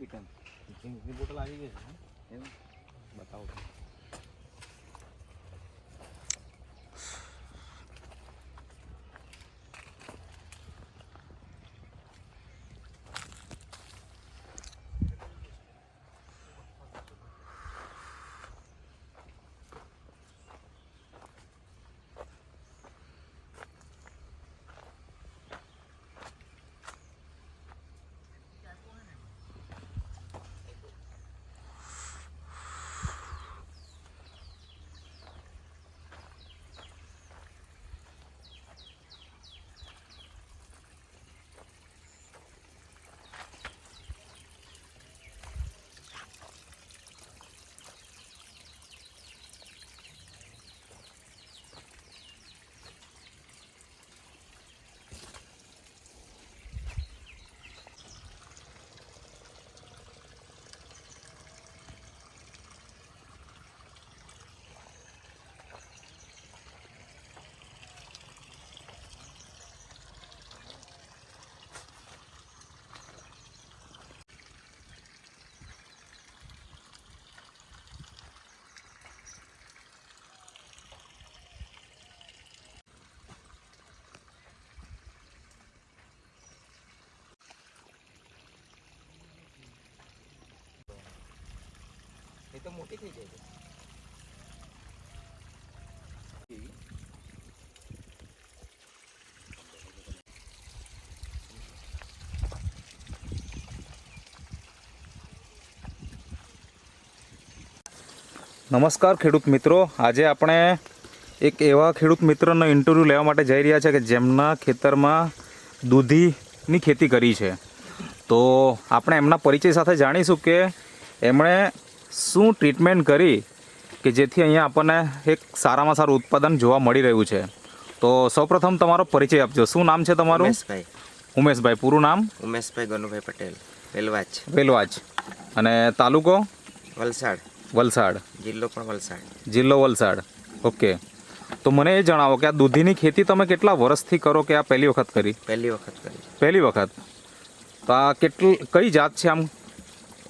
Hospital ડ્રિંકની bottle આવી ગઈ છે એમ બતાવો મોટી થઈ જાય છે. નમસ્કાર ખેડૂત મિત્રો. આજે આપણે એક એવા ખેડૂત મિત્રનો ઇન્ટરવ્યૂ લેવા માટે જઈ રહ્યા છે કે જેમના ખેતરમાં દૂધીની ખેતી કરી છે. તો આપણે એમના પરિચય સાથે જાણીશું કે એમણે શું ટ્રીટમેન્ટ કરી કે જેથી અહીંયા આપણને એક સારામાં સારું ઉત્પાદન જોવા મળી રહ્યું છે? તો સૌપ્રથમ તમારો પરિચય આપજો. શું નામ છે તમારું? ઉમેશભાઈ. ઉમેશભાઈ પૂરું નામ? ઉમેશભાઈ ગનુભાઈ પટેલ વેલવાજ. વેલવાજ. અને તાલુકો? વલસાડ. વલસાડ. જિલ્લો પણ વલસાડ. જિલ્લો વલસાડ. ઓકે. તો મને એ જણાવો કે આ દૂધીની ખેતી તમે કેટલા વર્ષથી કરો કે આ પહેલી વખત કરી? પહેલી વખત કરી. પહેલી વખત. તો આ કેટલી કઈ જાત છે આમ?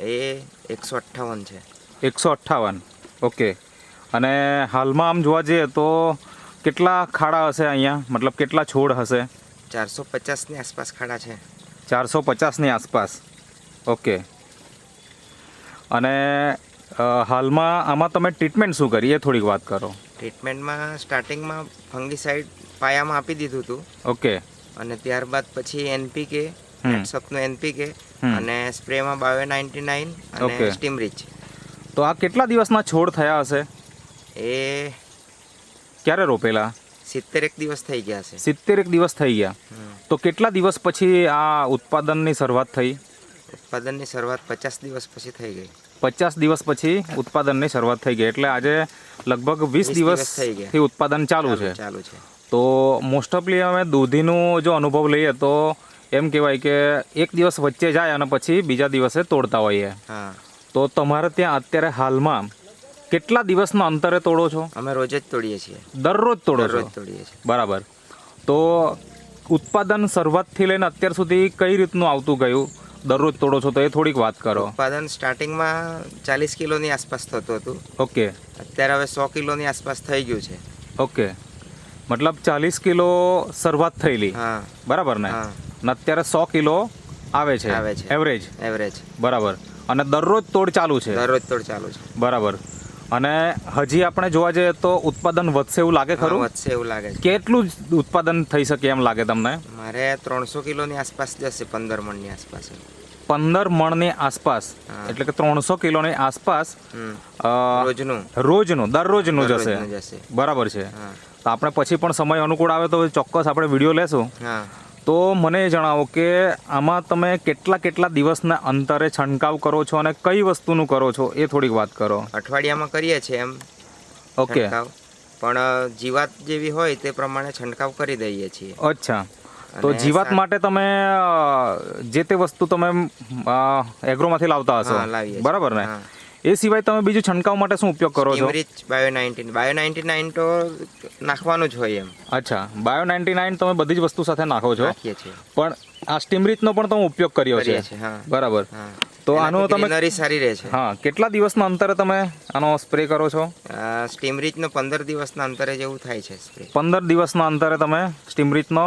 એ એકસો અઠ્ઠાવન છે. એકસો અઠ્ઠાવન. ઓકે. અને હાલમાં આમ જોવા જઈએ તો કેટલા ખાડા હશે અહીંયા? મતલબ કેટલા છોડ હશે? ચારસો પચાસની આસપાસ ખાડા છે. ચારસો પચાસની આસપાસ. ઓકે. અને હાલમાં આમાં તમે ટ્રીટમેન્ટ શું કરી? એ થોડીક વાત કરો. ટ્રીટમેન્ટમાં સ્ટાર્ટિંગમાં ફંગીસાઇડ પાયામાં આપી દીધું હતું. ઓકે. અને ત્યારબાદ પછી એનપીકે. હેડસપનું એનપીકે. અને સ્પ્રેમાં બાયો નાઇન્ટી નાઇન અને સ્ટીમ રીચ. તો આ કેટલા દિવસના છોડ થયા હશે? એ ક્યારે રોપેલા? સિત્તેર એક દિવસ થઈ ગયા છે. સિત્તેર એક દિવસ થઈ ગયા. તો કેટલા દિવસ પછી આ ઉત્પાદનની શરૂઆત થઈ? ઉત્પાદનની શરૂઆત પચાસ દિવસ પછી થઈ ગઈ. પચાસ દિવસ પછી ઉત્પાદનની શરૂઆત થઈ ગઈ. એટલે આજે લગભગ વીસ 20 દિવસ થઈ ગયા. થી ઉત્પાદન ચાલુ છે. ચાલુ છે. તો મોસ્ટ ઓફલી અમે દૂધીનું જો અનુભવ લઈએ તો એમ કહેવાય કે એક દિવસ વચ્ચે જાય અને પછી બીજા દિવસે તોડતા હોઈએ. તો તમારે ત્યાં અત્યારે હાલમાં કેટલા દિવસના અંતરે તોડો છો? અમે રોજ જ તોડીએ છીએ. દરરોજ તોડો છો? તોડીએ છીએ. બરાબર. તો ઉત્પાદન શરૂઆતથી લઈને અત્યાર સુધી કઈ રીતનું આવતું ગયું? દરરોજ તોડો છો તો એ થોડીક વાત કરો. ઉત્પાદન સ્ટાર્ટિંગમાં ચાલીસ કિલોની આસપાસ થતું હતું. ઓકે. અત્યારે હવે સો કિલોની આસપાસ થઈ ગયું છે. ઓકે. મતલબ ચાલીસ કિલો શરૂઆત થયેલી. બરાબર ને? અને અત્યારે સો કિલો આવે છે. આવે છે. એવરેજ એવરેજ બરાબર. અને દરરોજ તોડ ચાલુ છે. દરરોજ તોડ ચાલુ છે. બરાબર. અને હજી આપણે જોવા જઈએ તો ઉત્પાદન વધશે એવું લાગે ખરું? વધશે એવું લાગે છે. કેટલું ઉત્પાદન થઈ શકે એમ લાગે તમને? મારે ત્રણસો કિલોની આસપાસ જશે પંદર મણની આસપાસ. પંદર મણની આસપાસ. એટલે કે ત્રણસો કિલોની આસપાસ રોજનું. રોજનું દરરોજનું જશે. બરાબર છે. તો આપણે પછી પણ સમય અનુકૂળ આવે તો ચોક્કસ આપણે વીડિયો લેશું. હા. તો મને જણાવો કે આમાં તમે કેટલા કેટલા દિવસના અંતરે છંટકાવ કરો છો અને કઈ વસ્તુનું કરો છો એ થોડીક વાત કરો. અઠવાડિયામાં કરીએ છીએ એમ ઓકે. પણ જીવાત જેવી હોય તે પ્રમાણે છંટકાવ કરી દઈએ છીએ. અચ્છા. તો જીવાત માટે તમે જે તે વસ્તુ તમે એગ્રોમાંથી લાવતા હશો. બરાબર ને. એ સિવાય તમે બીજું છંટકાવ માટે શું ઉપયોગ કરો છો? Steam rich bio nineteen bio ninety nine તો નાખવાનું જ હોય એમ. અચ્છા. બાયો નાઇન્ટી નાઇન તમે બધી જ વસ્તુ સાથે નાખો છો? નાખીએ છીએ. પણ આ સ્ટીમરીચનો પણ તમે ઉપયોગ કર્યો છે? બરાબર. તો આનો તમે નરી સારી રહે છે. હા કેટલા દિવસના અંતરે તમે આનો સ્પ્રે કરો છો? સ્ટીમ રીચનો પંદર દિવસના અંતરે જેવું થાય છે સ્પ્રે પંદર દિવસના અંતરે તમે સ્ટીમરીચનો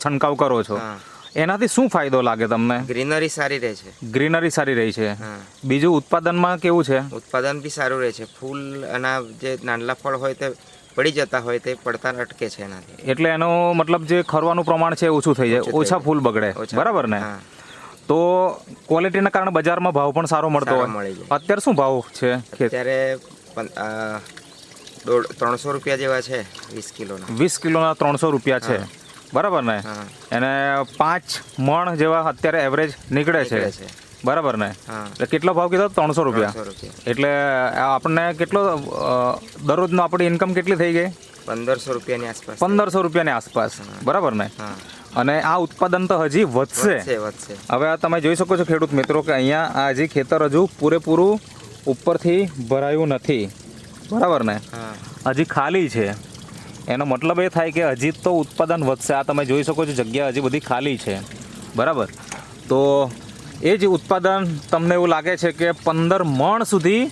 છંટકાવ કરો છો. હા. એનાથી શું ફાયદો લાગે તમને? ગ્રીનરી સારી રહે છે. ગ્રીનરી સારી રહી છે. બીજું ઉત્પાદનમાં કેવું છે? ઉત્પાદન બી સારું રહે છે. ફૂલ અને જે નાનલા ફળ હોય તે પડી જતા હોય તે પડતા અટકે છે એનાથી. એટલે એનો મતલબ જે ખરવાનું પ્રમાણ છે એ ઓછું થઈ જાય. ઓછા ફૂલ બગડે. બરાબર ને? તો ક્વોલિટીના કારણે બજારમાં ભાવ પણ સારો મળતો હોય. અત્યારે શું ભાવ છે અત્યારે દોઢ ત્રણસો રૂપિયા જેવા છે વીસ કિલોના. વીસ કિલોના ત્રણસો રૂપિયા છે. બરાબર ને? એને પાંચ મણ જેવા અત્યારે એવરેજ નીકળે છે. બરાબર ને? એટલે કેટલો ભાવ કીધો? ત્રણસો રૂપિયા. એટલે આપણને કેટલો દરરોજનો આપણી ઇન્કમ કેટલી થઈ ગઈ? પંદરસો રૂપિયાની આસપાસ. પંદરસો રૂપિયાની આસપાસ. બરાબર ને? અને આ ઉત્પાદન તો હજી વધશે. હવે આ તમે જોઈ શકો છો ખેડૂત મિત્રો કે અહીંયા આ હજી ખેતર હજુ પૂરેપૂરું ઉપરથી ભરાયું નથી. બરાબર ને? હજી ખાલી છે. એનો મતલબ એ થાય કે હજી તો ઉત્પાદન વધશે. આ તમે જોઈ શકો છો જગ્યા હજી બધી ખાલી છે. બરાબર? તો એ જ ઉત્પાદન તમને એવું લાગે છે કે પંદર મણ સુધી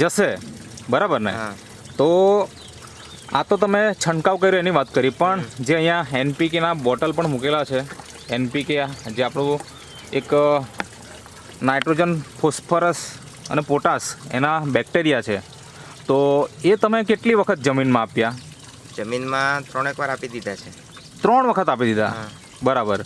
જશે. બરાબર ને? તો આ તો તમે છંટકાવ કર્યો એની વાત કરી પણ જે અહીંયા એનપીકેના બોટલ પણ મૂકેલા છે. એનપીકે જે આપણું એક નાઇટ્રોજન ફોસ્ફરસ અને પોટાશ એના બેક્ટેરિયા છે. તો એ તમે કેટલી વખત જમીનમાં આપ્યા? જમીનમાં ત્રણેક વાર આપી દીધા છે. ત્રણ વખત આપી દીધા? બરાબર.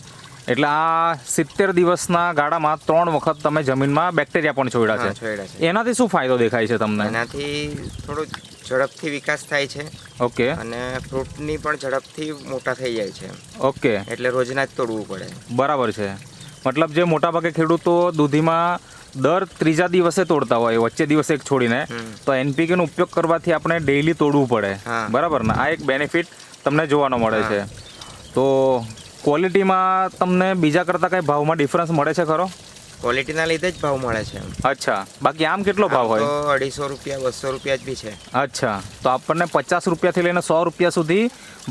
એટલે આ સિત્તેર દિવસના ગાળામાં ત્રણ વખત તમે જમીનમાં બેક્ટેરિયા પણ છોડ્યા છે. એનાથી શું ફાયદો દેખાય છે તમને? એનાથી થોડો ઝડપથી વિકાસ થાય છે. ઓકે. અને ફ્રૂટની પણ ઝડપથી મોટા થઈ જાય છે. ઓકે. એટલે રોજના જ તોડવું પડે. બરાબર છે. મતલબ જે મોટાભાગે ખેડૂતો દૂધીમાં દર ત્રીજા દિવસે તોડતા હોય વચ્ચે દિવસે એક છોડીને તો તો એનપીકેનો ઉપયોગ કરવાથી આપણે ડેઈલી તોડવું પડે. બરાબર ને? આ એક બેનિફિટ તમને જોવાનો મળે છે. તો ક્વોલિટીમાં તમને બીજા કરતાં કંઈ ભાવમાં ડિફરન્સ મળે છે ખરો? ક્વોલિટીના લીધે જ ભાવ મળે છે અચ્છા. બાકી આમ કેટલો ભાવ હોય તો અઢીસો રૂપિયા બસો રૂપિયા જ બી છે. અચ્છા. તો આપણને પચાસ રૂપિયાથી લઈને સો રૂપિયા સુધી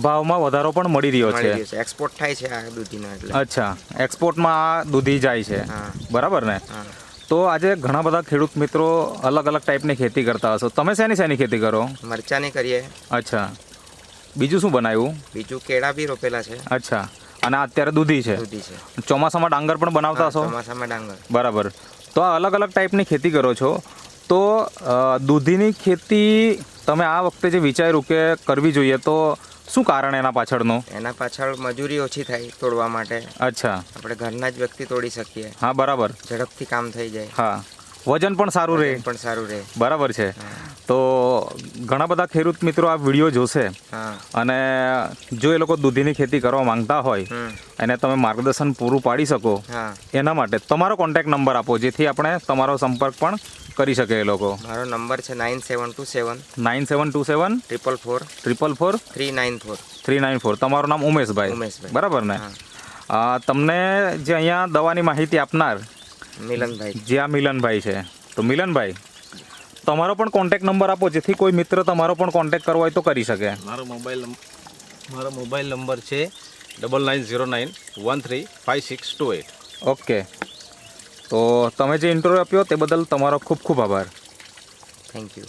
ભાવમાં વધારો પણ મળી રહ્યો છે. એક્સપોર્ટ થાય છે આ દૂધીનો એટલે. અચ્છા. એક્સપોર્ટમાં આ દૂધી જાય છે. બરાબર ને? તો આજે ઘણા બધા ખેડૂત મિત્રો અલગ અલગ ટાઈપની ખેતી કરતા હશો. તમે શેની શેની ખેતી કરો? મરચાની કરીએ. અચ્છા. બીજું શું બનાવ્યું બીજું કેળા બી રોપેલા છે. અચ્છા. અને અત્યારે દૂધી છે. દૂધી છે. ચોમાસામાં ડાંગર પણ બનાવતા હશો? ચોમાસામાં ડાંગર. બરાબર. તો આ અલગ અલગ ટાઈપની ખેતી કરો છો. તો દૂધીની ખેતી તમે આ વખતે જે વિચાર્યું કે કરવી જોઈએ તો શું કારણ એના પાછળનું? એના પાછળ મજૂરી ઓછી થાય તોડવા માટે. અચ્છા. આપણે ઘરના જ વ્યક્તિ તોડી શકીએ. હા બરાબર. ઝડપથી કામ થઈ જાય. હા. વજન પણ સારું રહે. પણ સારું રહે. બરાબર છે. તો ઘણા બધા ખેડૂત મિત્રો આ વીડિયો જોશે અને જો એ લોકો દૂધીની ખેતી કરવા માંગતા હોય એને તમે માર્ગદર્શન પૂરું પાડી શકો એના માટે તમારો કોન્ટેક્ટ નંબર આપો જેથી આપણે તમારો સંપર્ક પણ કરી શકે એ લોકો. મારો નંબર છે nine seven two seven nine seven two seven triple four triple four three nine four three nine four તમારું નામ ઉમેશભાઈ. ઉમેશભાઈ. બરાબર ને? તમને જે અહીંયા દવાની માહિતી આપનાર મિલનભાઈ. જે આ મિલનભાઈ છે તો મિલનભાઈ તમારો પણ કોન્ટેક્ટ નંબર આપો જેથી કોઈ મિત્ર તમારો પણ કોન્ટેક્ટ કરવો હોય તો કરી શકે. મારો મોબાઈલ મારો મોબાઈલ નંબર છે double nine zero nine one three five six two eight okay તો તમે જે ઇન્ટરવ્યૂ આપ્યો તે બદલ તમારો ખૂબ ખૂબ આભાર. Thank you